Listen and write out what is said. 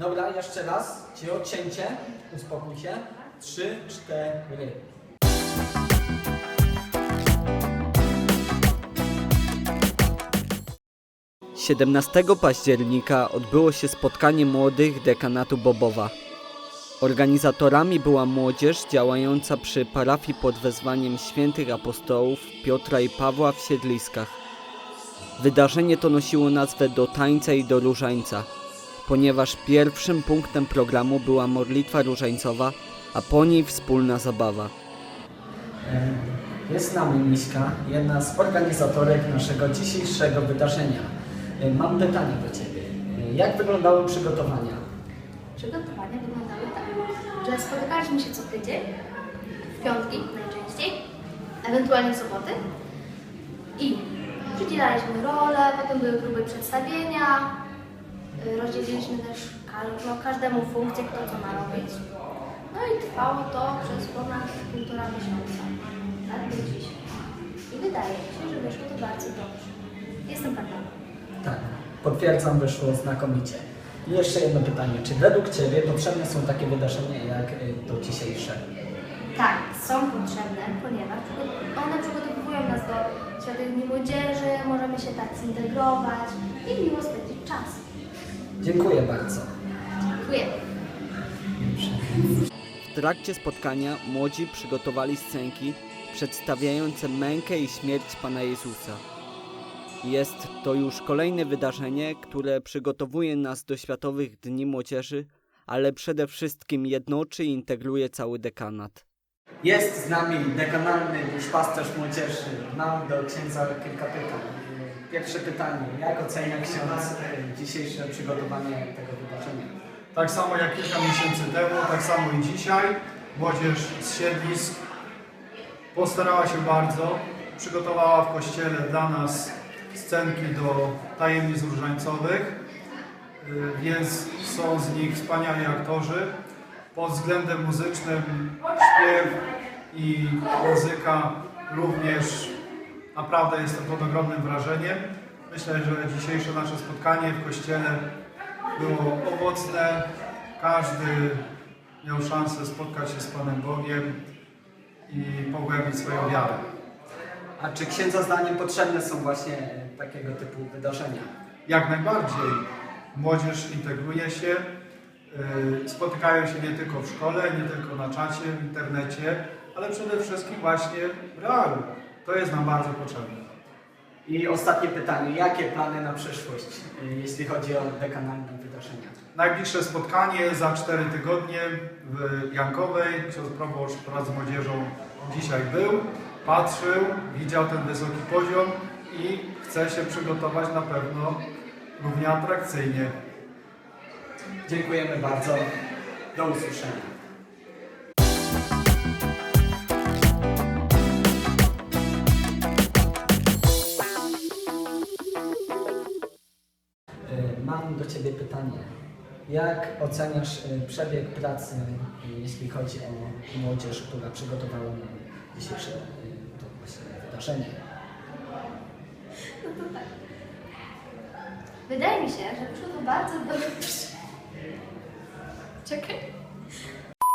Dobra, jeszcze raz. Cicho, cięcie. Uspokój się. Trzy, cztery. 17 października odbyło się spotkanie młodych dekanatu Bobowa. Organizatorami była młodzież działająca przy parafii pod wezwaniem świętych apostołów Piotra i Pawła w Siedliskach. Wydarzenie to nosiło nazwę Do tańca i do różańca, ponieważ pierwszym punktem programu była modlitwa różańcowa, a po niej wspólna zabawa. Jest z nami Miśka, jedna z organizatorek naszego dzisiejszego wydarzenia. Mam pytanie do Ciebie. Jak wyglądały przygotowania? Przygotowania wyglądały tak, że spotykaliśmy się co tydzień, w piątki najczęściej, ewentualnie w soboty i przydzielaliśmy role, potem były próby przedstawienia, rozdzieliliśmy też no, każdemu funkcję, kto co ma robić. No i trwało to przez ponad półtora miesiąca, tak do dziś. I wydaje mi się, że wyszło to bardzo dobrze. Jestem pewna. Tak, potwierdzam, wyszło znakomicie. I jeszcze jedno pytanie. Czy według Ciebie potrzebne są takie wydarzenia jak y, to dzisiejsze? Tak, są potrzebne, ponieważ one przygotowują nas do Świętych Dni Młodzieży, możemy się tak zintegrować i miło spędzić czas. Dziękuję bardzo. Dziękuję. W trakcie spotkania młodzi przygotowali scenki przedstawiające mękę i śmierć Pana Jezusa. Jest to już kolejne wydarzenie, które przygotowuje nas do Światowych Dni Młodzieży, ale przede wszystkim jednoczy i integruje cały dekanat. Jest z nami dekanalny duszpasterz młodzieży. Mam do księdza kilka pytań. Pierwsze pytanie. Jak ocenia ksiądz dzisiejsze przygotowanie tego wydarzenia? Tak samo jak kilka miesięcy temu, tak samo i dzisiaj. Młodzież z siedlisk postarała się bardzo. Przygotowała w kościele dla nas scenki do tajemnic różańcowych, y, więc są z nich wspaniali aktorzy. Pod względem muzycznym śpiew i muzyka również naprawdę jest to pod ogromnym wrażeniem. Myślę, że dzisiejsze nasze spotkanie w kościele było owocne. Każdy miał szansę spotkać się z Panem Bogiem i pogłębić swoją wiarę. A czy księdza zdaniem potrzebne są właśnie takiego typu wydarzenia? Jak najbardziej młodzież integruje się, yy, spotykają się nie tylko w szkole, nie tylko na czacie, w internecie, ale przede wszystkim właśnie w realu. To jest nam bardzo potrzebne. I ostatnie pytanie. Jakie plany na przyszłość, y, jeśli chodzi o dekanalne wydarzenia? Najbliższe spotkanie za 4 tygodnie w Jankowej. Ksiądz proboszcz wraz z młodzieżą dzisiaj był, patrzył, widział ten wysoki poziom i chce się przygotować na pewno równie atrakcyjnie. Dziękujemy bardzo. Do usłyszenia. Mam do Ciebie pytanie. Jak oceniasz y, przebieg pracy, y, jeśli chodzi o młodzież, która przygotowała nam dzisiejsze y, to właśnie wydarzenie? No to tak. Wydaje mi się, że wyszło to bardzo dobrze. Czekaj.